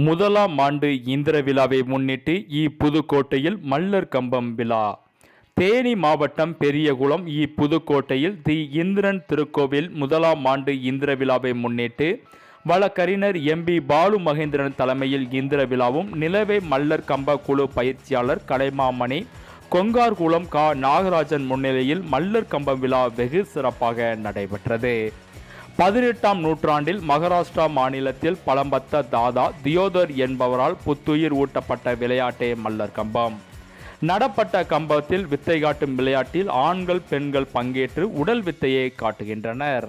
முதலாம் ஆண்டு இந்திர விழாவை முன்னிட்டு இ புதுக்கோட்டையில் மல்லர் கம்பம் விழா. தேனி மாவட்டம் பெரியகுளம் இ புதுக்கோட்டையில் தி இந்திரன் திருக்கோவில் முதலாம் ஆண்டு இந்திர விழாவை முன்னிட்டு வழக்கறிஞர் எம்பி பாலு மகேந்திரன் தலைமையில் இந்திர விழாவும் நிலவே மல்லர் கம்ப குழு பயிற்சியாளர் கலைமாமணி கொங்கார்குளம் கா. நாகராஜன் முன்னிலையில் மல்லர் கம்பம் விழா வெகு சிறப்பாக நடைபெற்றது. பதினெட்டாம் நூற்றாண்டில் மகாராஷ்டிரா மாநிலத்தில் பழம்பத்த தாதா தியோதர் என்பவரால் புத்துயிர் ஊட்டப்பட்ட விளையாட்டே மல்லர் கம்பம். நடப்பட்ட கம்பத்தில் வித்தை காட்டும் விளையாட்டில் ஆண்கள் பெண்கள் பங்கேற்று உடல் வித்தையை காட்டுகின்றனர்.